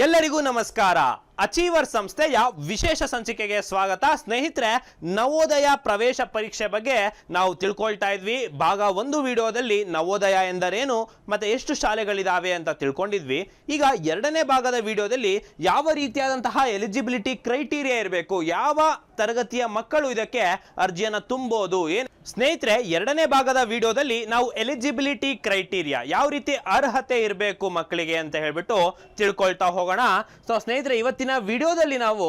ಎಲ್ಲರಿಗೂ ನಮಸ್ಕಾರ. ಅಚೀವರ್ ಸಂಸ್ಥೆಯ ವಿಶೇಷ ಸಂಚಿಕೆಗೆ ಸ್ವಾಗತ. ಸ್ನೇಹಿತರೆ, ನವೋದಯ ಪ್ರವೇಶ ಪರೀಕ್ಷೆ ಬಗ್ಗೆ ನಾವು ತಿಳ್ಕೊಳ್ತಾ ಇದ್ವಿ. ಭಾಗ ಒಂದು ವಿಡಿಯೋದಲ್ಲಿ ನವೋದಯ ಎಂದರೇನು, ಮತ್ತೆ ಎಷ್ಟು ಶಾಲೆಗಳಿದಾವೆ ಅಂತ ತಿಳ್ಕೊಂಡಿದ್ವಿ. ಈಗ ಎರಡನೇ ಭಾಗದ ವಿಡಿಯೋದಲ್ಲಿ ಯಾವ ರೀತಿಯಾದಂತಹ ಎಲಿಜಿಬಿಲಿಟಿ ಕ್ರೈಟೀರಿಯಾ ಇರಬೇಕು, ಯಾವ ತರಗತಿಯ ಮಕ್ಕಳು ಇದಕ್ಕೆ ಅರ್ಜಿಯನ್ನು ತುಂಬೋದು, ಏನು? ಸ್ನೇಹಿತರೆ, ಎರಡನೇ ಭಾಗದ ವಿಡಿಯೋದಲ್ಲಿ ನಾವು ಎಲಿಜಿಬಿಲಿಟಿ ಕ್ರೈಟೀರಿಯಾ ಯಾವ ರೀತಿ ಅರ್ಹತೆ ಇರಬೇಕು ಮಕ್ಕಳಿಗೆ ಅಂತ ಹೇಳ್ಬಿಟ್ಟು ತಿಳ್ಕೊಳ್ತಾ ಹೋಗೋಣ. ಸೊ ಸ್ನೇಹಿತರೆ ಇವತ್ತಿನ ವಿಡಿಯೋದಲ್ಲಿ ನಾವು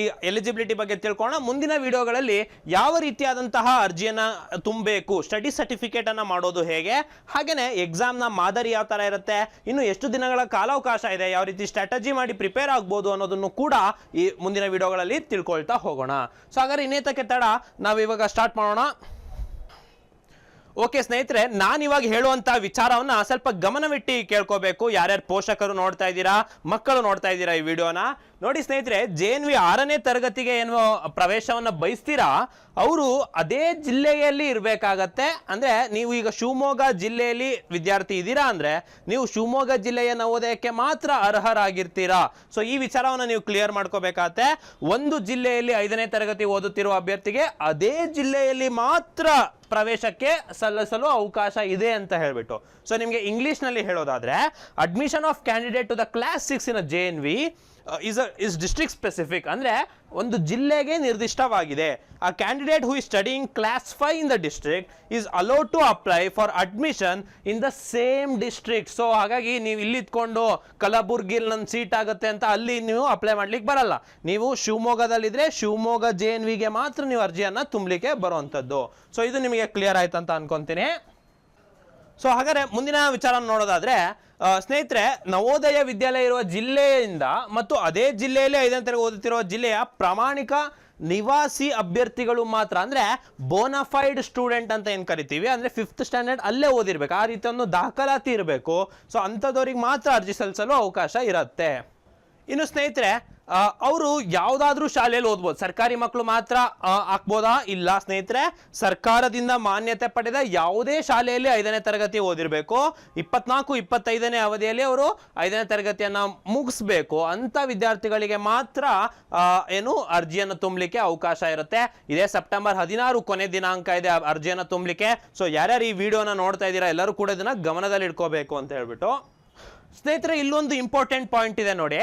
ಈ ಎಲಿಜಿಬಿಲಿಟಿ ಬಗ್ಗೆ ತಿಳ್ಕೊಳ್ಳೋಣ. ಮುಂದಿನ ವಿಡಿಯೋಗಳಲ್ಲಿ ಯಾವ ರೀತಿಯಾದಂತಹ ಅರ್ಜಿಯನ್ನು ತುಂಬಬೇಕು ಸ್ಟಡಿ ಸರ್ಟಿಫಿಕೇಟ್ ಅನ್ನ ಮಾಡೋದು ಹೇಗೆ ಹಾಗೆಯೇ ಎಕ್ಸಾಮ್ನ ಮಾದರಿ ಯಾವ ತರ ಇರುತ್ತೆ, ಇನ್ನು ಎಷ್ಟು ದಿನಗಳ ಕಾಲಾವಕಾಶ ಇದೆ, ಯಾವ ರೀತಿ ಸ್ಟ್ರಾಟಜಿ ಮಾಡಿ ಪ್ರಿಪೇರ್ ಆಗ್ಬೋದು ಅನ್ನೋದನ್ನು ಕೂಡ ಈ ಮುಂದಿನ ವಿಡಿಯೋಗಳಲ್ಲಿ ತಿಳ್ಕೊಳ್ತಾ ಹೋಗೋಣ. ಸೊ ಹಾಗಾದ್ರೆ ಇನ್ನೇತಕ್ಕೆ ತಡ ನಾವು ಇವಾಗ ಸ್ಟಾರ್ಟ್ ಮಾಡೋಣ. ಓಕೆ ಸ್ನೇಹಿತರೆ, ನಾನು ಇವಾಗ ಹೇಳುವಂತ ವಿಚಾರವನ್ನ ಸ್ವಲ್ಪ ಗಮನವಿಟ್ಟು ಕೇಳ್ಕೋಬೇಕು. ಯಾರ್ಯಾರು ಪೋಷಕರು ನೋಡ್ತಾ ಇದ್ದೀರಾ, ಮಕ್ಕಳು ನೋಡ್ತಾ ಇದ್ದೀರಾ ಈ ವಿಡಿಯೋನ? ನೋಡಿ ಸ್ನೇಹಿತರೆ ಜೆ ಎನ್ ವಿ ಆರನೇ ತರಗತಿಗೆ ಏನು ಪ್ರವೇಶವನ್ನು ಬಯಸ್ತೀರಾ? ಅವರು ಅದೇ ಜಿಲ್ಲೆಯಲ್ಲಿ ಇರಬೇಕಾಗತ್ತೆ. ಅಂದ್ರೆ ನೀವು ಈಗ ಶಿವಮೊಗ್ಗ ಜಿಲ್ಲೆಯಲ್ಲಿ ವಿದ್ಯಾರ್ಥಿ ಇದ್ದೀರಾ ಅಂದ್ರೆ ನೀವು ಶಿವಮೊಗ್ಗ ಜಿಲ್ಲೆಯ ನವೋದಯಕ್ಕೆ ಮಾತ್ರ ಅರ್ಹರಾಗಿರ್ತೀರಾ? ಸೊ ಈ ವಿಚಾರವನ್ನು ನೀವು ಕ್ಲಿಯರ್ ಮಾಡ್ಕೋಬೇಕಾಗತ್ತೆ. ಒಂದು ಜಿಲ್ಲೆಯಲ್ಲಿ ಐದನೇ ತರಗತಿ ಓದುತ್ತಿರುವ ಅಭ್ಯರ್ಥಿಗೆ ಅದೇ ಜಿಲ್ಲೆಯಲ್ಲಿ ಮಾತ್ರ ಪ್ರವೇಶಕ್ಕೆ ಸಲ್ಲಿಸಲು ಅವಕಾಶ ಇದೆ ಅಂತ ಹೇಳಿಬಿಟ್ಟು. ಸೊ ನಿಮಗೆ ಇಂಗ್ಲೀಷ್ನಲ್ಲಿ ಹೇಳೋದಾದ್ರೆ admission of candidate to the class six in J N V is is district specific ಅಂದರೆ ಒಂದು ಜಿಲ್ಲೆಗೆ ನಿರ್ದಿಷ್ಟವಾಗಿದೆ. ಆ candidate who is studying class five in the district is allowed to apply for admission in the same district so ಹಾಗಾಗಿ ನೀವು ಇಲ್ಲಿ ಇದ್ಕೊಂಡು ಕಲಬುರ್ಗಿಲ್ ನನ್ನ ಸೀಟ್ ಆಗುತ್ತೆ ಅಂತ ಅಲ್ಲಿ ನೀವು ಅಪ್ಲೈ ಮಾಡ್ಲಿಕ್ಕೆ ಬರಲ್ಲ. ನೀವು ಶಿವಮೊಗ್ಗದಲ್ಲಿದ್ದರೆ ಶಿವಮೊಗ್ಗ ಜೆ ಎನ್ ವಿಗೆ ಮಾತ್ರ ನೀವು ಅರ್ಜಿಯನ್ನು ತುಂಬಲಿಕ್ಕೆ ಬರುವಂಥದ್ದು ಸೊ ಇದು ನಿಮಗೆ ಕ್ಲಿಯರ್ ಆಯ್ತು ಅಂತ ಅನ್ಕೊಂತೀನಿ. ಸೊ ಹಾಗಾದ್ರೆ ಮುಂದಿನ ವಿಚಾರ ನೋಡೋದಾದ್ರೆ ಸ್ನೇಹಿತರೆ, ನವೋದಯ ವಿದ್ಯಾಲಯ ಇರುವ ಜಿಲ್ಲೆಯಿಂದ ಮತ್ತು ಅದೇ ಜಿಲ್ಲೆಯಲ್ಲಿ ಐದನೇ ತರಗತಿ ಓದುತ್ತಿರುವ ಜಿಲ್ಲೆಯ ಪ್ರಾಮಾಣಿಕ ನಿವಾಸಿ ಅಭ್ಯರ್ಥಿಗಳು ಮಾತ್ರ ಅಂದ್ರೆ ಬೋನಫೈಡ್ ಸ್ಟೂಡೆಂಟ್ ಅಂತ ಏನ್ ಕರಿತೀವಿ? ಅಂದ್ರೆ ಫಿಫ್ತ್ ಸ್ಟ್ಯಾಂಡರ್ಡ್ ಅಲ್ಲೇ ಓದಿರ್ಬೇಕು. ಆ ರೀತಿ ದಾಖಲಾತಿ ಇರಬೇಕು. ಸೊ ಅಂಥದವ್ರಿಗೆ ಮಾತ್ರ ಅರ್ಜಿ ಸಲ್ಲಿಸಲು ಅವಕಾಶ ಇರುತ್ತೆ. ಇನ್ನು ಸ್ನೇಹಿತರೆ ಅವರು ಯಾವುದಾದ್ರೂ ಶಾಲೆಯಲ್ಲಿ ಓದ್ಬೋದು. ಸರ್ಕಾರಿ ಮಕ್ಕಳು ಮಾತ್ರ ಹಾಕ್ಬೋದಾ? ಇಲ್ಲ ಸ್ನೇಹಿತರೆ. ಸರ್ಕಾರದಿಂದ ಮಾನ್ಯತೆ ಪಡೆದ ಯಾವುದೇ ಶಾಲೆಯಲ್ಲಿ ಐದನೇ ತರಗತಿ ಓದಿರಬೇಕು. ಇಪ್ಪತ್ನಾಲ್ಕು, ಇಪ್ಪತ್ತೈದನೇ ಅವಧಿಯಲ್ಲಿ ಅವರು ಐದನೇ ತರಗತಿಯನ್ನ ಮುಗಿಸ್ಬೇಕು. ಅಂತ ವಿದ್ಯಾರ್ಥಿಗಳಿಗೆ ಮಾತ್ರ ಏನು, ಅರ್ಜಿಯನ್ನು ತುಂಬಲಿಕ್ಕೆ ಅವಕಾಶ ಇರುತ್ತೆ. ಇದೇ ಸೆಪ್ಟೆಂಬರ್ ಹದಿನಾರು ಕೊನೆ ದಿನಾಂಕ ಇದೆ ಅರ್ಜಿಯನ್ನು ತುಂಬಲಿಕ್ಕೆ. ಸೊ ಯಾರ್ಯಾರು ಈ ವಿಡಿಯೋನ ನೋಡ್ತಾ ಇದ್ದೀರಾ, ಎಲ್ಲರೂ ಕೂಡ ಇದನ್ನ ಗಮನದಲ್ಲಿ ಇಟ್ಕೋಬೇಕು ಅಂತ ಹೇಳ್ಬಿಟ್ಟು. ಸ್ನೇಹಿತರೆ, ಇಲ್ಲೊಂದು ಇಂಪಾರ್ಟೆಂಟ್ ಪಾಯಿಂಟ್ ಇದೆ ನೋಡಿ.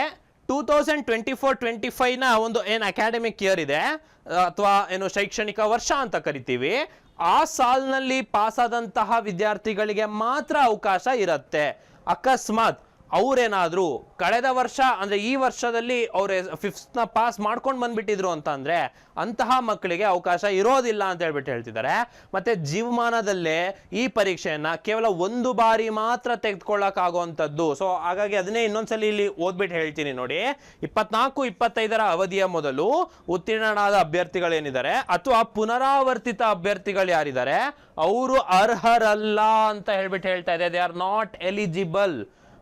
Two thousand twenty four twenty ಫೈವ್ನ ಒಂದು ಏನು ಅಕಾಡೆಮಿಕ್ ಇಯರ್ ಇದೆ, ಅಥವಾ ಏನು ಶೈಕ್ಷಣಿಕ ವರ್ಷ ಅಂತ ಕರಿತೀವಿ, ಆ ಸಾಲಿನಲ್ಲಿ ಪಾಸಾದಂತಹ ವಿದ್ಯಾರ್ಥಿಗಳಿಗೆ ಮಾತ್ರ ಅವಕಾಶ ಇರುತ್ತೆ. ಅಕಸ್ಮಾತ್ ಅವ್ರೇನಾದ್ರು ಕಳೆದ ವರ್ಷ, ಅಂದರೆ ಈ ವರ್ಷದಲ್ಲಿ ಅವ್ರ ಫಿಫ್ತ್ನ ಪಾಸ್ ಮಾಡ್ಕೊಂಡು ಬಂದ್ಬಿಟ್ಟಿದ್ರು ಅಂತ ಅಂದರೆ ಅಂತಹ ಮಕ್ಕಳಿಗೆ ಅವಕಾಶ ಇರೋದಿಲ್ಲ ಅಂತ ಹೇಳ್ಬಿಟ್ಟು ಹೇಳ್ತಿದ್ದಾರೆ. ಮತ್ತೆ ಜೀವಮಾನದಲ್ಲೇ ಈ ಪರೀಕ್ಷೆಯನ್ನು ಕೇವಲ ಒಂದು ಬಾರಿ ಮಾತ್ರ ತೆಗೆದುಕೊಳ್ಳೋಕ್ಕಾಗುವಂಥದ್ದು. ಸೊ ಹಾಗಾಗಿ ಅದನ್ನೇ ಇನ್ನೊಂದ್ಸಲಿ ಇಲ್ಲಿ ಓದ್ಬಿಟ್ಟು ಹೇಳ್ತೀನಿ ನೋಡಿ. ಇಪ್ಪತ್ನಾಲ್ಕು, ಇಪ್ಪತ್ತೈದರ ಅವಧಿಯ ಮೊದಲು ಉತ್ತೀರ್ಣನಾದ ಅಭ್ಯರ್ಥಿಗಳೇನಿದ್ದಾರೆ, ಅಥವಾ ಪುನರಾವರ್ತಿತ ಅಭ್ಯರ್ಥಿಗಳು ಯಾರಿದ್ದಾರೆ, ಅವರು ಅರ್ಹರಲ್ಲ ಅಂತ ಹೇಳ್ಬಿಟ್ಟು ಹೇಳ್ತಾ ಇದೆ. ದೇ ಆರ್ ನಾಟ್ ಎಲಿಜಿಬಲ್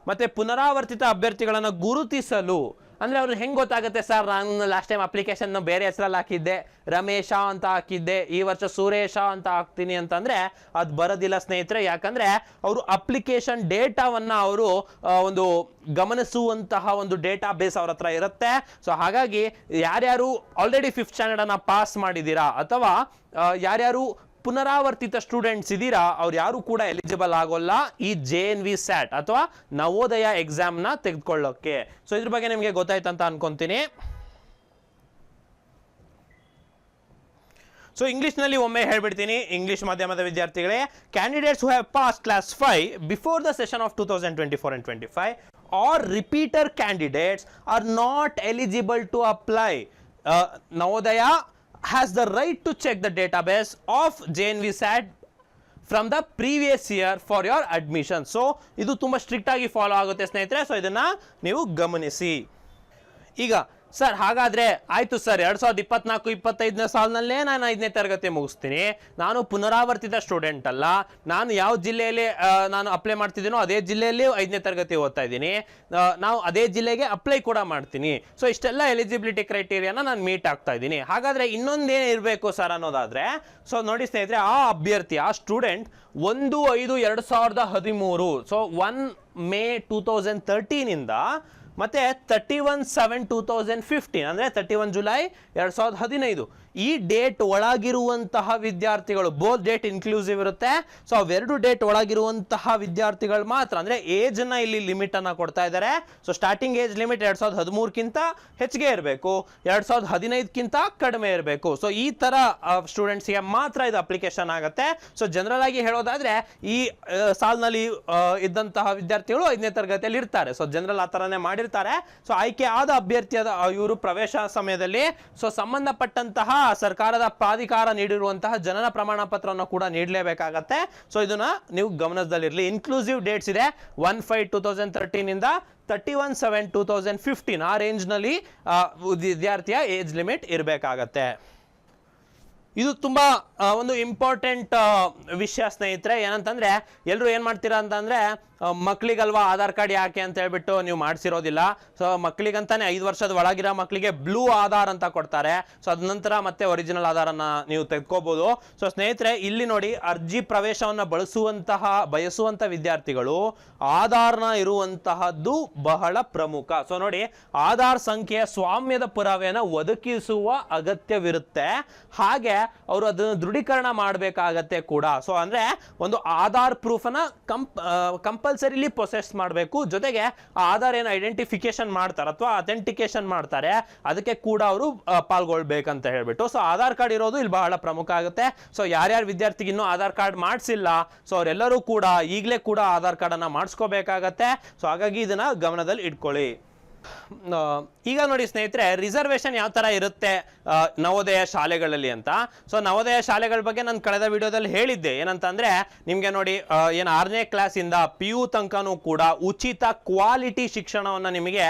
ಮತ್ತೆ ಪುನರಾವರ್ತಿತ ಅಭ್ಯರ್ಥಿಗಳನ್ನು ಗುರುತಿಸಲು, ಅಂದ್ರೆ ಅವ್ರು ಹೆಂಗೆ ಗೊತ್ತಾಗುತ್ತೆ, ಸರ್, ನಾನು ಲಾಸ್ಟ್ ಟೈಮ್ ಅಪ್ಲಿಕೇಶನ್ ಬೇರೆ ಹೆಸರಲ್ಲಿ ಹಾಕಿದ್ದೆ, ರಮೇಶ ಅಂತ ಹಾಕಿದ್ದೆ, ಈ ವರ್ಷ ಸುರೇಶ ಅಂತ ಹಾಕ್ತೀನಿ ಅಂತಂದರೆ ಅದು ಬರೋದಿಲ್ಲ ಸ್ನೇಹಿತರೆ. ಯಾಕಂದ್ರೆ ಅವರು ಅಪ್ಲಿಕೇಶನ್ ಡೇಟಾವನ್ನ ಅವರು ಒಂದು ಗಮನಿಸುವಂತಹ ಒಂದು ಡೇಟಾ ಬೇಸ್ ಅವ್ರ ಹತ್ರ ಇರುತ್ತೆ. ಸೊ ಹಾಗಾಗಿ ಯಾರ್ಯಾರು ಆಲ್ರೆಡಿ ಫಿಫ್ತ್ ಸ್ಟ್ಯಾಂಡರ್ಡ್ ಅನ್ನ ಪಾಸ್ ಮಾಡಿದ್ದೀರಾ ಅಥವಾ ಯಾರ್ಯಾರು ಪುನರಾವರ್ತಿತ ಸ್ಟೂಡೆಂಟ್ಸ್ ಇದ್ದೀರಾ ಅವ್ರು ಯಾರು ಕೂಡ ಎಲಿಜಿಬಲ್ ಆಗೋಲ್ಲ. ಈ ಜೆ ಎನ್ ವಿ ಸ್ಯಾಟ್ ಅಥವಾ ನವೋದಯ ಎಕ್ಸಾಮ್ನ ತೆಗೆದುಕೊಳ್ಳೋಕೆ. ಸೊ ಇದ್ರ ಬಗ್ಗೆ ನಿಮಗೆ ಗೊತ್ತಾಯ್ತು ಅಂತ ಅನ್ಕೊಂತೀನಿ. ಸೊ ಇಂಗ್ಲೀಷ್ನಲ್ಲಿ ಒಮ್ಮೆ ಹೇಳ್ಬಿಡ್ತೀನಿ. ಇಂಗ್ಲೀಷ್ ಮಾಧ್ಯಮದ ವಿದ್ಯಾರ್ಥಿಗಳೇ candidates who have pass class five before the session of two thousand twenty four and twenty five or repeater candidates are not eligible to apply Navodaya has the right to check the database of JNV SAT from the previous year for your admission so ಇದು ತುಂಬ strict ಆಗಿ follow ಆಗುತ್ತೆ ಸ್ನೇಹಿತರೆ. So ಇದನ್ನು ನೀವು ಗಮನಿಸಿ. ಈಗ sir, ಹಾಗಾದ್ರೆ ಆಯ್ತು ಸರ್, ಎರಡ್ ಸಾವಿರದ ಇಪ್ಪತ್ನಾಲ್ಕು, ಇಪ್ಪತ್ತೈದನೇ ಸಾಲಿನಲ್ಲೇ ನಾನು ಐದನೇ ತರಗತಿ ಮುಗಿಸ್ತೀನಿ. ನಾನು ಪುನರಾವರ್ತಿತ ಸ್ಟೂಡೆಂಟ್ ಅಲ್ಲ. ನಾನು ಯಾವ ಜಿಲ್ಲೆಯಲ್ಲಿ ನಾನು ಅಪ್ಲೈ ಮಾಡ್ತಿದ್ದೀನೋ ಅದೇ ಜಿಲ್ಲೆಯಲ್ಲಿ ಐದನೇ ತರಗತಿ ಓದ್ತಾ ಇದ್ದೀನಿ. ನಾವು ಅದೇ ಜಿಲ್ಲೆಗೆ ಅಪ್ಲೈ ಕೂಡ ಮಾಡ್ತೀನಿ. ಸೊ ಇಷ್ಟೆಲ್ಲ ಎಲಿಜಿಬಿಲಿಟಿ ಕ್ರೈಟೀರಿಯಾನ ನಾನು ಮೀಟ್ ಆಗ್ತಾ ಇದ್ದೀನಿ. ಹಾಗಾದ್ರೆ ಇನ್ನೊಂದೇನು ಇರಬೇಕು ಸರ್ ಅನ್ನೋದಾದ್ರೆ ಸೊ ನೋಡಿ ಸ್ನೇಹಿತರೆ, ಆ ಅಭ್ಯರ್ಥಿ, ಆ ಸ್ಟೂಡೆಂಟ್ ಒಂದು ಐದು ಎರಡು ಸಾವಿರದ ಹದಿಮೂರು so one May two thousand ತರ್ಟೀನಿಂದ ಮತ್ತೆ thirty one seven two thousand fifteen ಅಂದರೆ ತರ್ಟಿ ಒನ್ ಜುಲೈ ಎರಡು ಸಾವಿರದ ಹದಿನೈದು. ಈ ಡೇಟ್ ಒಳಗಿರುವಂತಹ ವಿದ್ಯಾರ್ಥಿಗಳು ಬೋತ್ ಡೇಟ್ ಇನ್ಕ್ಲೂಸಿವ್ ಇರುತ್ತೆ. ಸೊ ಅವೆರಡು ಡೇಟ್ ಒಳಗಿರುವಂತಹ ವಿದ್ಯಾರ್ಥಿಗಳು ಮಾತ್ರ, ಅಂದರೆ ಏಜ್ನ ಇಲ್ಲಿ ಲಿಮಿಟನ್ನು ಕೊಡ್ತಾ ಇದ್ದಾರೆ ಸೊ ಸ್ಟಾರ್ಟಿಂಗ್ ಏಜ್ ಲಿಮಿಟ್ ಎರಡು ಸಾವಿರದ ಹದಿಮೂರಕ್ಕಿಂತ ಹೆಚ್ಚಿಗೆ ಇರಬೇಕು. ಎರಡು ಸಾವಿರದ ಹದಿನೈದಕ್ಕಿಂತ ಕಡಿಮೆ ಇರಬೇಕು. ಸೊ ಈ ಥರ ಸ್ಟೂಡೆಂಟ್ಸ್ಗೆ ಮಾತ್ರ ಇದು ಅಪ್ಲಿಕೇಶನ್ ಆಗುತ್ತೆ. ಸೊ ಜನರಲ್ ಆಗಿ ಹೇಳೋದಾದ್ರೆ, ಈ ಸಾಲ್ನಲ್ಲಿ ಇದ್ದಂತಹ ವಿದ್ಯಾರ್ಥಿಗಳು ಐದನೇ ತರಗತಿಯಲ್ಲಿ ಇರ್ತಾರೆ. ಸೊ ಜನರಲ್ ಆ ಥರನೇ ಮಾಡಿರ್ತಾರೆ ಸೊ ಆಯ್ಕೆ ಆದ ಅಭ್ಯರ್ಥಿಯಾದ ಇವರು ಪ್ರವೇಶ ಸಮಯದಲ್ಲಿ. ಸೊ ಸಂಬಂಧಪಟ್ಟಂತಹ ಸರ್ಕಾರದ ಪ್ರಾಧಿಕಾರ ನೀಡಿರುವಂತಹ ಜನನ ಪ್ರಮಾಣ ಪತ್ರವನ್ನು ಕೂಡ ನೀಡಲೇಬೇಕಾಗತ್ತೆ. ಸೊ ಇದನ್ನ ನೀವು ಗಮನದಲ್ಲಿರಲಿ. ಇನ್ಕ್ಲೂಸಿವ್ ಡೇಟ್ಸ್ ಇದೆ. One five two thousand ತರ್ಟೀನಿಂದ thirty one seven two thousand fifteen ಆ ರೇಂಜ್ನಲ್ಲಿ ವಿದ್ಯಾರ್ಥಿಯ ಏಜ್ ಲಿಮಿಟ್ ಇರಬೇಕಾಗತ್ತೆ. ಇದು ತುಂಬ ಒಂದು ಇಂಪಾರ್ಟೆಂಟ್ ವಿಷಯ ಸ್ನೇಹಿತರೆ. ಏನಂತಂದ್ರೆ ಎಲ್ಲರೂ ಏನು ಮಾಡ್ತೀರಾ ಅಂತಂದರೆ ಮಕ್ಕಳಿಗಲ್ವಾ ಆಧಾರ್ ಕಾರ್ಡ್ ಯಾಕೆ ಅಂತ ಹೇಳ್ಬಿಟ್ಟು ನೀವು ಮಾಡಿಸಿರೋದಿಲ್ಲ. ಸೊ ಮಕ್ಕಳಿಗಂತಾನೆ ಐದು ವರ್ಷದ ಒಳಗಿರೋ ಮಕ್ಕಳಿಗೆ ಬ್ಲೂ ಆಧಾರ್ ಅಂತ ಕೊಡ್ತಾರೆ. ಸೊ ಅದ ನಂತರ ಮತ್ತೆ ಒರಿಜಿನಲ್ ಆಧಾರನ್ನು ನೀವು ತೆಗೆದುಕೋಬಹುದು ಸೊ ಸ್ನೇಹಿತರೆ, ಇಲ್ಲಿ ನೋಡಿ, ಅರ್ಜಿ ಪ್ರವೇಶವನ್ನ ಬಳಸುವಂತಹ ಬಯಸುವಂಥ ವಿದ್ಯಾರ್ಥಿಗಳು ಆಧಾರ್ನ ಇರುವಂತಹದ್ದು ಬಹಳ ಪ್ರಮುಖ. ಸೊ ನೋಡಿ, ಆಧಾರ್ ಸಂಖ್ಯೆಯ ಸ್ವಾಮ್ಯದ ಪುರಾವೆಯನ್ನು ಒದಗಿಸುವ ಅಗತ್ಯವಿರುತ್ತೆ. ಹಾಗೆ ಅವರು ಅದನ್ನು ದೃಢೀಕರಣ ಮಾಡಬೇಕಾಗತ್ತೆ ಕೂಡ. ಸೊ ಅಂದ್ರೆ ಒಂದು ಆಧಾರ್ ಪ್ರೂಫನ್ನ ಕಂಪ್ ಕಂಪಲ್ಸರಿಲಿ ಪ್ರೊಸೆಸ್ ಮಾಡಬೇಕು. ಜೊತೆಗೆ ಆ ಆಧಾರ್ ಏನು ಐಡೆಂಟಿಫಿಕೇಶನ್ ಮಾಡ್ತಾರೆ ಅಥವಾ ಅಥೆಂಟಿಕೇಶನ್ ಮಾಡ್ತಾರೆ, ಅದಕ್ಕೆ ಕೂಡ ಅವರು ಪಾಲ್ಗೊಳ್ಬೇಕಂತ ಹೇಳ್ಬಿಟ್ಟು. ಸೊ ಆಧಾರ್ ಕಾರ್ಡ್ ಇರೋದು ಇಲ್ಲಿ ಬಹಳ ಪ್ರಮುಖ ಆಗುತ್ತೆ. ಸೊ ಯಾರ್ಯಾರು ವಿದ್ಯಾರ್ಥಿಗೆ ಇನ್ನೂ ಆಧಾರ್ ಕಾರ್ಡ್ ಮಾಡಿಸಿಲ್ಲ ಸೊ ಅವರೆಲ್ಲರೂ ಕೂಡ ಈಗಲೇ ಕೂಡ ಆಧಾರ್ ಕಾರ್ಡನ್ನು ಮಾಡಿಸ್ಕೋಬೇಕಾಗತ್ತೆ. ಸೊ ಹಾಗಾಗಿ ಇದನ್ನ ಗಮನದಲ್ಲಿ ಇಟ್ಕೊಳ್ಳಿ. ಈಗ ನೋಡಿ ಸ್ನೇಹಿತರೆ ರಿಸರ್ವೇಶನ್ ಯಾವ ತರ ಇರುತ್ತೆ ನವೋದಯ ಶಾಲೆಗಳಲ್ಲಿ ಅಂತ. ಸೊ ನವೋದಯ ಶಾಲೆಗಳ ಬಗ್ಗೆ ನಾನು ಕಳೆದ ವಿಡಿಯೋದಲ್ಲಿ ಹೇಳಿದ್ದೆ. ಏನಂತ ನಿಮಗೆ ನೋಡಿ ಏನು ಆರನೇ ಕ್ಲಾಸಿಂದ ಪಿ ಯು ತನಕನೂ ಕೂಡ ಉಚಿತ ಕ್ವಾಲಿಟಿ ಶಿಕ್ಷಣವನ್ನು ನಿಮಗೆ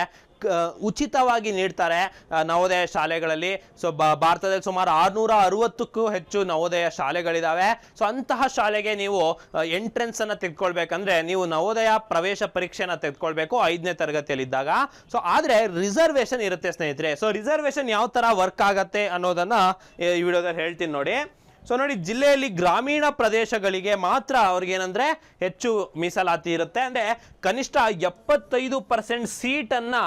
ಉಚಿತವಾಗಿ ನೀಡ್ತಾರೆ ನವೋದಯ ಶಾಲೆಗಳಲ್ಲಿ. ಸೊ ಭಾರತದಲ್ಲಿ ಸುಮಾರು ಆರುನೂರ ಅರವತ್ತಕ್ಕೂ ಹೆಚ್ಚು ನವೋದಯ ಶಾಲೆಗಳಿದಾವೆ. ಸೊ, ಅಂತಹ ಶಾಲೆಗೆ ನೀವು ಎಂಟ್ರೆನ್ಸ್ ಅನ್ನು ತೆಗೆದುಕೊಳ್ಬೇಕಂದ್ರೆ ನೀವು ನವೋದಯ ಪ್ರವೇಶ ಪರೀಕ್ಷೆನ ತೆಗೆದುಕೊಳ್ಬೇಕು ಐದನೇ ತರಗತಿಯಲ್ಲಿದ್ದಾಗ. ಸೊ, ಆದರೆ ರಿಸರ್ವೇಶನ್ ಇರುತ್ತೆ ಸ್ನೇಹಿತರೆ. ಸೊ ರಿಸರ್ವೇಶನ್ ಯಾವ ತರ ವರ್ಕ್ ಆಗತ್ತೆ ಅನ್ನೋದನ್ನ ಈ ವಿಡಿಯೋದಲ್ಲಿ ಹೇಳ್ತೀನಿ ನೋಡಿ. ಸೊ ನೋಡಿ, ಜಿಲ್ಲೆಯಲ್ಲಿ ಗ್ರಾಮೀಣ ಪ್ರದೇಶಗಳಿಗೆ ಮಾತ್ರ ಅವ್ರಿಗೇನಂದ್ರೆ ಹೆಚ್ಚು ಮೀಸಲಾತಿ ಇರುತ್ತೆ. ಅಂದ್ರೆ ಕನಿಷ್ಠ ಎಪ್ಪತ್ತೈದು ಪರ್ಸೆಂಟ್ ಸೀಟನ್ನು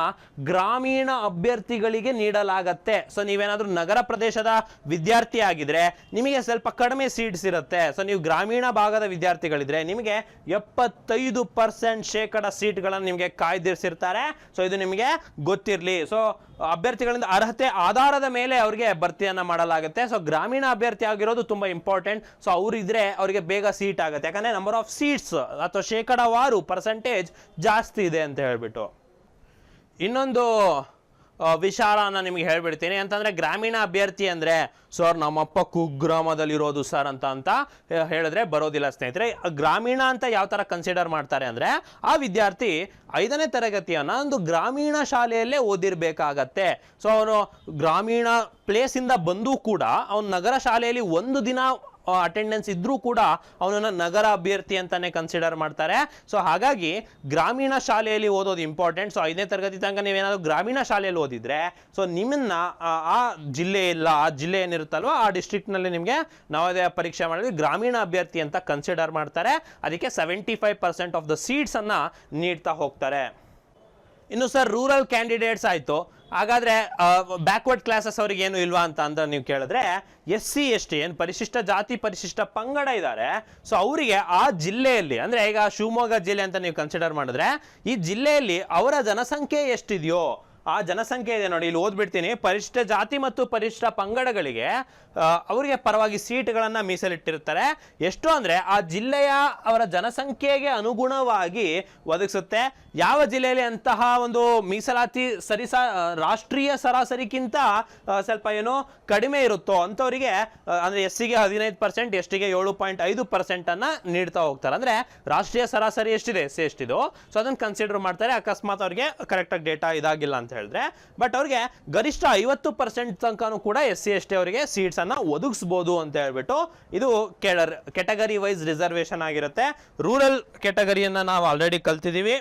ಗ್ರಾಮೀಣ ಅಭ್ಯರ್ಥಿಗಳಿಗೆ ನೀಡಲಾಗತ್ತೆ. ಸೊ ನೀವೇನಾದರೂ ನಗರ ಪ್ರದೇಶದ ವಿದ್ಯಾರ್ಥಿ ಆಗಿದ್ರೆ ನಿಮಗೆ ಸ್ವಲ್ಪ ಕಡಿಮೆ ಸೀಟ್ಸ್ ಇರುತ್ತೆ. ಸೊ ನೀವು ಗ್ರಾಮೀಣ ಭಾಗದ ವಿದ್ಯಾರ್ಥಿಗಳಿದ್ರೆ ನಿಮಗೆ ಎಪ್ಪತ್ತೈದು ಪರ್ಸೆಂಟ್ ಶೇಕಡ ಸೀಟ್ಗಳನ್ನು ನಿಮಗೆ ಕಾಯ್ದಿರಿಸಿರ್ತಾರೆ. ಸೊ ಇದು ನಿಮಗೆ ಗೊತ್ತಿರಲಿ. ಸೊ ಅಭ್ಯರ್ಥಿಗಳಿಂದ ಅರ್ಹತೆ ಆಧಾರದ ಮೇಲೆ ಅವರಿಗೆ ಭರ್ತಿಯನ್ನು ಮಾಡಲಾಗುತ್ತೆ. ಸೊ ಗ್ರಾಮೀಣ ಅಭ್ಯರ್ಥಿ ಆಗಿರೋದು ತುಂಬಾ ಇಂಪಾರ್ಟೆಂಟ್ ಸೊ ಅವರಿದ್ರೆ ಅವರಿಗೆ ಬೇಗ ಸೀಟ್ ಆಗುತ್ತೆ. ಯಾಕಂದ್ರೆ ನಂಬರ್ ಆಫ್ ಸೀಟ್ಸ್ ಅಥವಾ ಶೇಕಡಾವಾರು ಪರ್ಸೆಂಟೇಜ್ ಜಾಸ್ತಿ ಇದೆ ಅಂತ ಹೇಳಿಬಿಟ್ಟು. ಇನ್ನೊಂದು ವಿಚಾರನ ನಿಮಗೆ ಹೇಳ್ಬಿಡ್ತೀನಿ. ಅಂತಂದ್ರೆ ಗ್ರಾಮೀಣ ಅಭ್ಯರ್ಥಿ ಅಂದ್ರೆ, ಸರ್, ನಮ್ಮಪ್ಪ ಕುಗ್ರಾಮದಲ್ಲಿರೋದು ಸರ್ ಅಂತ ಅಂತ ಹೇಳಿದ್ರೆ ಬರೋದಿಲ್ಲ ಸ್ನೇಹಿತರೆ. ಗ್ರಾಮೀಣ ಅಂತ ಯಾವ ತರ ಕನ್ಸಿಡರ್ ಮಾಡ್ತಾರೆ ಅಂದ್ರೆ, ಆ ವಿದ್ಯಾರ್ಥಿ ಐದನೇ ತರಗತಿಯನ್ನ ಒಂದು ಗ್ರಾಮೀಣ ಶಾಲೆಯಲ್ಲೇ ಓದಿರಬೇಕಾಗತ್ತೆ. ಸೊ ಅವನು ಗ್ರಾಮೀಣ ಪ್ಲೇಸಿಂದ ಬಂದು ಕೂಡ, ಅವನು ನಗರ ಶಾಲೆಯಲ್ಲಿ ಒಂದು ದಿನ ಅಟೆಂಡೆನ್ಸ್ ಇದ್ರೂ ಕೂಡ ಅವನನ್ನ ನಗರ ಅಭ್ಯರ್ಥಿ ಅಂತಾನೆ ಕನ್ಸಿಡರ್ ಮಾಡ್ತಾರೆ. ಸೊ ಹಾಗಾಗಿ ಗ್ರಾಮೀಣ ಶಾಲೆಯಲ್ಲಿ ಓದೋದು ಇಂಪಾರ್ಟೆಂಟ್ ಸೊ ಐದನೇ ತರಗತಿ ತನಕ ನೀವೇನಾದರೂ ಗ್ರಾಮೀಣ ಶಾಲೆಯಲ್ಲಿ ಓದಿದ್ರೆ ಸೊ ನಿಮ್ಮನ್ನ ಆ, ಜಿಲ್ಲೆ ಇಲ್ಲ ಆ ಜಿಲ್ಲೆ ಏನಿರುತ್ತಲ್ವ ಆ ಡಿಸ್ಟ್ರಿಕ್ಟ್ನಲ್ಲಿ ನಲ್ಲಿ ನಿಮಗೆ ನವೋದಯ ಪರೀಕ್ಷೆ ಮಾಡಿದ್ರೆ ಗ್ರಾಮೀಣ ಅಭ್ಯರ್ಥಿ ಅಂತ ಕನ್ಸಿಡರ್ ಮಾಡ್ತಾರೆ. ಅದಕ್ಕೆ seventy five percent of the seats ಅನ್ನ ನೀಡ್ತಾ ಹೋಗ್ತಾರೆ. ಇನ್ನು ಸರ್ ರೂರಲ್ ಕ್ಯಾಂಡಿಡೇಟ್ಸ್ ಆಯಿತು. ಹಾಗಾದರೆ ಬ್ಯಾಕ್ವರ್ಡ್ ಕ್ಲಾಸಸ್ ಅವ್ರಿಗೆ ಏನು ಇಲ್ವಾ ಅಂತ ಅಂದ್ರೆ ನೀವು ಕೇಳಿದ್ರೆ ಎಸ್ ಸಿ ಎಸ್ ಟಿ ಏನು ಪರಿಶಿಷ್ಟ ಜಾತಿ, ಪರಿಶಿಷ್ಟ ಪಂಗಡ ಇದ್ದಾರೆ ಸೊ ಅವರಿಗೆ ಆ ಜಿಲ್ಲೆಯಲ್ಲಿ, ಅಂದರೆ ಈಗ ಶಿವಮೊಗ್ಗ ಜಿಲ್ಲೆ ಅಂತ ನೀವು ಕನ್ಸಿಡರ್ ಮಾಡಿದ್ರೆ, ಈ ಜಿಲ್ಲೆಯಲ್ಲಿ ಅವರ ಜನಸಂಖ್ಯೆ ಎಷ್ಟಿದೆಯೋ, ಆ ಜನಸಂಖ್ಯೆ ಇದೆ ನೋಡಿ, ಇಲ್ಲಿ ಓದ್ಬಿಡ್ತೀನಿ. ಪರಿಶಿಷ್ಟ ಜಾತಿ ಮತ್ತು ಪರಿಶಿಷ್ಟ ಪಂಗಡಗಳಿಗೆ ಅವರಿಗೆ ಪರವಾಗಿ ಸೀಟ್ಗಳನ್ನು ಮೀಸಲಿಟ್ಟಿರ್ತಾರೆ. ಎಷ್ಟು ಅಂದರೆ, ಆ ಜಿಲ್ಲೆಯ ಅವರ ಜನಸಂಖ್ಯೆಗೆ ಅನುಗುಣವಾಗಿ ಒದಗಿಸುತ್ತೆ. ಯಾವ ಜಿಲ್ಲೆಯಲ್ಲಿ ಅಂತಹ ಒಂದು ಮೀಸಲಾತಿ ಸರಿಸ ರಾಷ್ಟ್ರೀಯ ಸರಾಸರಿಗಿಂತ ಸ್ವಲ್ಪ ಏನೋ ಕಡಿಮೆ ಇರುತ್ತೋ ಅಂಥವರಿಗೆ ಅಂದರೆ ಎಸ್ ಸಿಗೆ ಹದಿನೈದು ಪರ್ಸೆಂಟ್ ಎಸ್ ಟಿಗೆ ಏಳು ಪಾಯಿಂಟ್ ಐದು ಪರ್ಸೆಂಟನ್ನು ನೀಡ್ತಾ ಹೋಗ್ತಾರೆ. ಅಂದ್ರೆ ರಾಷ್ಟ್ರೀಯ ಸರಾಸರಿ ಎಷ್ಟಿದೆ? ಎಸ್ ಸಿ ಎಷ್ಟಿದು. ಸೊ ಅದನ್ನ ಕನ್ಸಿಡರ್ ಮಾಡ್ತಾರೆ. ಅಕಸ್ಮಾತ್ ಅವ್ರಿಗೆ ಕರೆಕ್ಟಾಗಿ ಡೇಟಾ ಇದಾಗಿಲ್ಲ ಅಂತ ಹೇಳಿದ್ರೆ. ಬಟ್ ಅವ್ರಿಗೆ ಗರಿಷ್ಠ ಐವತ್ತು ಪರ್ಸೆಂಟ್ ತನಕನೂ ಕೂಡ ಎಸ್ ಸಿ ಎಸ್ ಟಿ ಅವರಿಗೆ ಸೀಟ್ಸನ್ನು ಒದಗಿಸ್ಬೋದು ಅಂತ ಹೇಳ್ಬಿಟ್ಟು ಇದು ಕೆಟಗರಿ ವೈಸ್ ರಿಸರ್ವೇಶನ್ ಆಗಿರುತ್ತೆ. ರೂರಲ್ ಕೆಟಗರಿಯನ್ನು ನಾವು ಆಲ್ರೆಡಿ ಕಲ್ತಿದ್ದೀವಿ.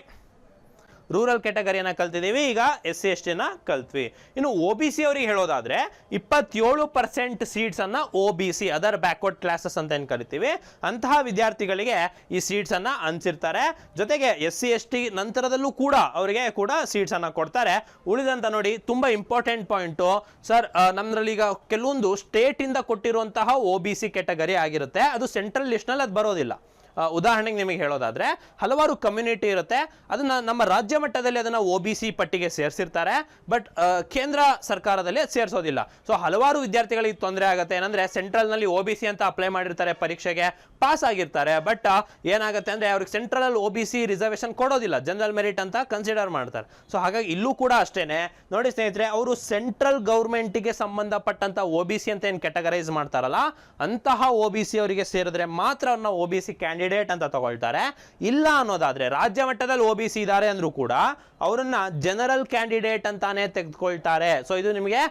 ರೂರಲ್ ಕ್ಯಾಟಗರಿಯನ್ನ ಕಲ್ತಿದ್ದೀವಿ, ಈಗ ಎಸ್ ಸಿ ಎಸ್ ಟಿನ ಕಲ್ತ್ವಿ. ಇನ್ನು ಒ ಬಿ ಸಿ ಅವರಿಗೆ ಹೇಳೋದಾದ್ರೆ, ಇಪ್ಪತ್ತೇಳು ಪರ್ಸೆಂಟ್ ಸೀಟ್ಸ್ ಅನ್ನ O B C other backward classes ಅಂತ ಏನು ಕರಿತೀವಿ, ಅಂತಹ ವಿದ್ಯಾರ್ಥಿಗಳಿಗೆ ಈ ಸೀಟ್ಸ್ ಅನ್ನ ಹಂಚಿರ್ತಾರೆ ಜೊತೆಗೆ ಎಸ್ ಸಿ ಎಸ್ ಟಿ ನಂತರದಲ್ಲೂ ಕೂಡ ಅವರಿಗೆ ಕೂಡ ಸೀಟ್ಸ್ ಅನ್ನ ಕೊಡ್ತಾರೆ. ಉಳಿದಂತ ನೋಡಿ, ತುಂಬಾ ಇಂಪಾರ್ಟೆಂಟ್ ಪಾಯಿಂಟು ಸರ್ ನಮ್ಮದ್ರಲ್ಲಿ ಈಗ ಕೆಲವೊಂದು ಸ್ಟೇಟ್ ಇಂದ ಕೊಟ್ಟಿರುವಂತಹ ಒ ಬಿ ಸಿ ಕ್ಯಾಟಗರಿ ಆಗಿರುತ್ತೆ. ಅದು ಸೆಂಟ್ರಲ್ ಲಿಸ್ಟ್ನಲ್ಲಿ ಅದು ಬರೋದಿಲ್ಲ. ಉದಾಹರಣೆಗೆ ನಿಮಗೆ ಹೇಳೋದಾದ್ರೆ, ಹಲವಾರು ಕಮ್ಯುನಿಟಿ ಇರುತ್ತೆ. ಅದನ್ನ ನಮ್ಮ ರಾಜ್ಯ ಮಟ್ಟದಲ್ಲಿ ಅದನ್ನ ಒ ಪಟ್ಟಿಗೆ ಸೇರಿಸಿರ್ತಾರೆ. ಬಟ್ ಕೇಂದ್ರ ಸರ್ಕಾರದಲ್ಲಿ ಸೇರಿಸೋದಿಲ್ಲ. ಸೊ ಹಲವಾರು ವಿದ್ಯಾರ್ಥಿಗಳಿಗೆ ತೊಂದರೆ ಆಗುತ್ತೆ. ಏನಂದ್ರೆ ಸೆಂಟ್ರಲ್ನಲ್ಲಿ ಬಿ ಅಂತ ಅಪ್ಲೈ ಮಾಡಿರ್ತಾರೆ ಪರೀಕ್ಷೆಗೆ ಪಾಸ್ ಆಗಿರ್ತಾರೆ. ಬಟ್ ಏನಾಗುತ್ತೆ ಅಂದ್ರೆ, ಅವ್ರಿಗೆ ಸೆಂಟ್ರಲ್ ಅಲ್ಲಿ ಬಿ ಸಿ ಕೊಡೋದಿಲ್ಲ. ಜನರಲ್ ಮೆರಿಟ್ ಅಂತ ಕನ್ಸಿಡರ್ ಮಾಡ್ತಾರೆ. ಸೊ ಹಾಗಾಗಿ ಇಲ್ಲೂ ಕೂಡ ಅಷ್ಟೇನೆ. ನೋಡಿ ಸ್ನೇಹಿತರೆ, ಅವರು ಸೆಂಟ್ರಲ್ ಗೌರ್ಮೆಂಟ್ಗೆ ಸಂಬಂಧಪಟ್ಟಂತ ಒ ಬಿ ಸಿ ಅಂತ ಏನು ಕೆಟಗರೈಸ್ ಮಾಡ್ತಾರಲ್ಲ, ಅಂತಹ ಒ ಬಿ ಸಿ ಅವರಿಗೆ ಸೇರಿದ್ರೆ ಮಾತ್ರ ಅವ್ರನ್ನ ಒ ಬಿ ಸಿ ಅಂತ ತಗೊಳ್ತಾರೆ. ಇಲ್ಲ ಅನ್ನೋದಾದ್ರೆ ರಾಜ್ಯ ಮಟ್ಟದಲ್ಲಿ ಓ ಬಿ ಸಿ ಇದ್ದಾರೆ ಅಂದ್ರೂ ಕೂಡ ಅವರನ್ನ ಜನರಲ್ ಕ್ಯಾಂಡಿಡೇಟ್ ಅಂತಾನೆ ತೆಗೆದುಕೊಳ್ತಾರೆ. ಸೊ ಇದು ನಿಮಗೆ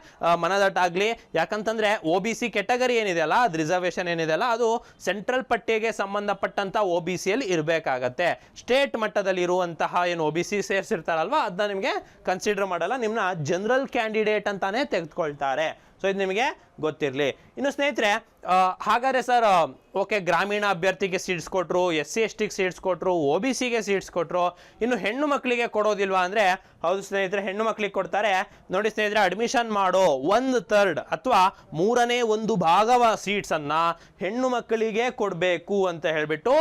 ಮನದಟ್ಟಾಗಲಿ ಯಾಕಂತಂದ್ರೆ ಒ ಬಿ ಸಿ ಕೆಟಗರಿ ಏನಿದೆಯಲ್ಲ ಅದು ರಿಸರ್ವೇಶನ್ ಏನಿದೆಯಲ್ಲ ಅದು ಸೆಂಟ್ರಲ್ ಪಟ್ಟಿಗೆ ಸಂಬಂಧಪಟ್ಟಂತ ಒ ಬಿ ಸಿಯಲ್ಲಿ ಇರಬೇಕಾಗತ್ತೆ. ಸ್ಟೇಟ್ ಮಟ್ಟದಲ್ಲಿ ಇರುವಂತಹ ಏನು ಒ ಬಿ ಸಿ ಸೇರಿಸಿರ್ತಾರಲ್ವ ಅದನ್ನ ನಿಮಗೆ ಕನ್ಸಿಡರ್ ಮಾಡಲ್ಲ. ನಿಮ್ಮನ್ನ ಜನರಲ್ ಕ್ಯಾಂಡಿಡೇಟ್ ಅಂತಾನೆ ತೆಗೆದುಕೊಳ್ತಾರೆ. ಸೊ ಇದು ನಿಮಗೆ ಗೊತ್ತಿರಲಿ. ಇನ್ನು ಸ್ನೇಹಿತರೆ ಹಾಗಾದರೆ ಸರ್, ಓಕೆ, ಗ್ರಾಮೀಣ ಅಭ್ಯರ್ಥಿಗೆ ಸೀಟ್ಸ್ ಕೊಟ್ಟರು ಎಸ್ ಸಿ ಎಸ್ ಟಿಗೆ ಸೀಟ್ಸ್ ಕೊಟ್ಟರು ಒ ಬಿ ಸಿಗೆ ಸೀಟ್ಸ್ ಕೊಟ್ಟರು ಇನ್ನು ಹೆಣ್ಣು ಮಕ್ಕಳಿಗೆ ಕೊಡೋದಿಲ್ವಾ ಅಂದರೆ, ಹೌದು ಸ್ನೇಹಿತರೆ, ಹೆಣ್ಣು ಮಕ್ಕಳಿಗೆ ಕೊಡ್ತಾರೆ. ನೋಡಿ ಸ್ನೇಹಿತರೆ ಅಡ್ಮಿಷನ್ ಮಾಡೋ ಒಂದು ಥರ್ಡ್ ಅಥವಾ ಮೂರನೇ ಒಂದು ಭಾಗವ ಸೀಟ್ಸನ್ನು ಹೆಣ್ಣು ಮಕ್ಕಳಿಗೆ ಕೊಡಬೇಕು ಅಂತ ಹೇಳಿಬಿಟ್ಟು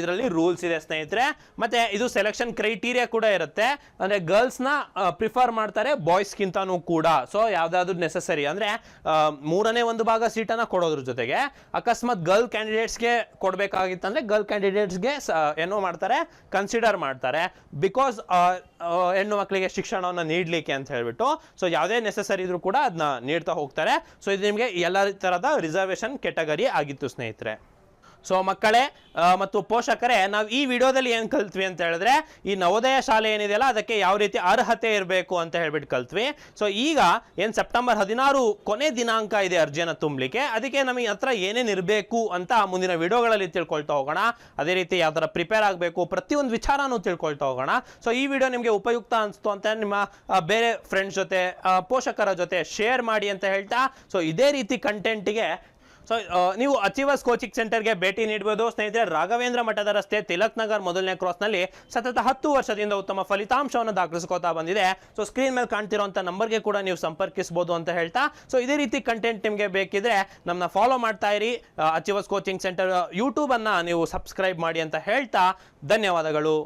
ಇದರಲ್ಲಿ ರೂಲ್ಸ್ ಇದೆ ಸ್ನೇಹಿತರೆ. ಮತ್ತು ಇದು ಸೆಲೆಕ್ಷನ್ ಕ್ರೈಟೀರಿಯಾ ಕೂಡ ಇರುತ್ತೆ. ಅಂದರೆ ಗರ್ಲ್ಸ್ನ ಪ್ರಿಫರ್ ಮಾಡ್ತಾರೆ ಬಾಯ್ಸ್ಗಿಂತನೂ ಕೂಡ. ಸೊ ಯಾವುದಾದ್ರೂ ನೆಸಸರಿ ಅಂದರೆ ಮೂರನೇ ಒಂದು ಭಾಗ ಸೀಟನ್ನು ಕೊಡೋದ್ರ ಜೊತೆಗೆ ಅಕಸ್ಮಾತ್ ಗರ್ಲ್ ಕ್ಯಾಂಡಿಡೇಟ್ಸ್ಗೆ ಕೊಡಬೇಕಾಗಿತ್ತಂದ್ರೆ ಗರ್ಲ್ ಕ್ಯಾಂಡಿಡೇಟ್ಸ್ಗೆ ಏನು ಮಾಡ್ತಾರೆ ಕನ್ಸಿಡರ್ ಮಾಡ್ತಾರೆ. ಬಿಕಾಸ್ ಹೆಣ್ಣು ಮಕ್ಕಳಿಗೆ ಶಿಕ್ಷಣವನ್ನು ನೀಡಲಿಕ್ಕೆ ಅಂತ ಹೇಳ್ಬಿಟ್ಟು ಸೊ ಯಾವುದೇ ನೆಸೆಸರಿ ಇದ್ರೂ ಕೂಡ ಅದನ್ನ ನೀಡ್ತಾ ಹೋಗ್ತಾರೆ. ಸೊ ಇದು ನಿಮಗೆ ಎಲ್ಲ ಥರದ ರಿಸರ್ವೇಷನ್ ಕೆಟಗರಿ ಆಗಿತ್ತು ಸ್ನೇಹಿತರೆ. ಸೊ ಮಕ್ಕಳೇ ಮತ್ತು ಪೋಷಕರೇ, ನಾವು ಈ ವಿಡಿಯೋದಲ್ಲಿ ಏನು ಕಲ್ತ್ವಿ ಅಂತ ಹೇಳಿದ್ರೆ, ಈ ನವೋದಯ ಶಾಲೆ ಏನಿದೆಯಲ್ಲ, ಅದಕ್ಕೆ ಯಾವ ರೀತಿ ಅರ್ಹತೆ ಇರಬೇಕು ಅಂತ ಹೇಳ್ಬಿಟ್ಟು ಕಲ್ತ್ವಿ. ಸೊ ಈಗ ಏನು ಸೆಪ್ಟೆಂಬರ್ ಹದಿನಾರು ಕೊನೆ ದಿನಾಂಕ ಇದೆ ಅರ್ಜಿಯನ್ನು ತುಂಬಲಿಕ್ಕೆ, ಅದಕ್ಕೆ ನಮಗೆ ಹತ್ರ ಏನೇನು ಇರಬೇಕು ಅಂತ ಮುಂದಿನ ವಿಡಿಯೋಗಳಲ್ಲಿ ತಿಳ್ಕೊಳ್ತಾ ಹೋಗೋಣ. ಅದೇ ರೀತಿ ಯಾವ ಥರ ಪ್ರಿಪೇರ್ ಆಗಬೇಕು, ಪ್ರತಿಯೊಂದು ವಿಚಾರನೂ ತಿಳ್ಕೊಳ್ತಾ ಹೋಗೋಣ. ಸೊ ಈ ವಿಡಿಯೋ ನಿಮಗೆ ಉಪಯುಕ್ತ ಅನಿಸ್ತು ಅಂತ ನಿಮ್ಮ ಬೇರೆ ಫ್ರೆಂಡ್ಸ್ ಜೊತೆ ಪೋಷಕರ ಜೊತೆ ಶೇರ್ ಮಾಡಿ ಅಂತ ಹೇಳ್ತಾ ಸೊ ಇದೇ ರೀತಿ ಕಂಟೆಂಟಿಗೆ ಸೊ ನೀವು ಅಚೀವರ್ಸ್ ಕೋಚಿಂಗ್ ಸೆಂಟರ್ಗೆ ಭೇಟಿ ನೀಡಬಹುದು ಸ್ನೇಹಿತರೆ, ರಾಘವೇಂದ್ರ ಮಠದ ರಸ್ತೆ ತಿಲಕ್ ನಗರ್ ಮೊದಲನೇ ಕ್ರಾಸ್ನಲ್ಲಿ ಸತತ ಹತ್ತು ವರ್ಷದಿಂದ ಉತ್ತಮ ಫಲಿತಾಂಶವನ್ನು ದಾಖಲಿಸ್ಕೋತಾ ಬಂದಿದೆ. ಸೊ ಸ್ಕ್ರೀನ್ ಮೇಲೆ ಕಾಣ್ತಿರೋಂಥ ನಂಬರ್ಗೆ ಕೂಡ ನೀವು ಸಂಪರ್ಕಿಸಬಹುದು ಅಂತ ಹೇಳ್ತಾ. ಸೊ ಇದೇ ರೀತಿ ಕಂಟೆಂಟ್ ನಿಮಗೆ ಬೇಕಿದ್ರೆ ನಮ್ಮನ್ನ ಫಾಲೋ ಮಾಡ್ತಾ ಇರಿ. ಅಚೀವರ್ಸ್ ಕೋಚಿಂಗ್ ಸೆಂಟರ್ ಯೂಟ್ಯೂಬನ್ನು ನೀವು ಸಬ್ಸ್ಕ್ರೈಬ್ ಮಾಡಿ ಅಂತ ಹೇಳ್ತಾ. ಧನ್ಯವಾದಗಳು.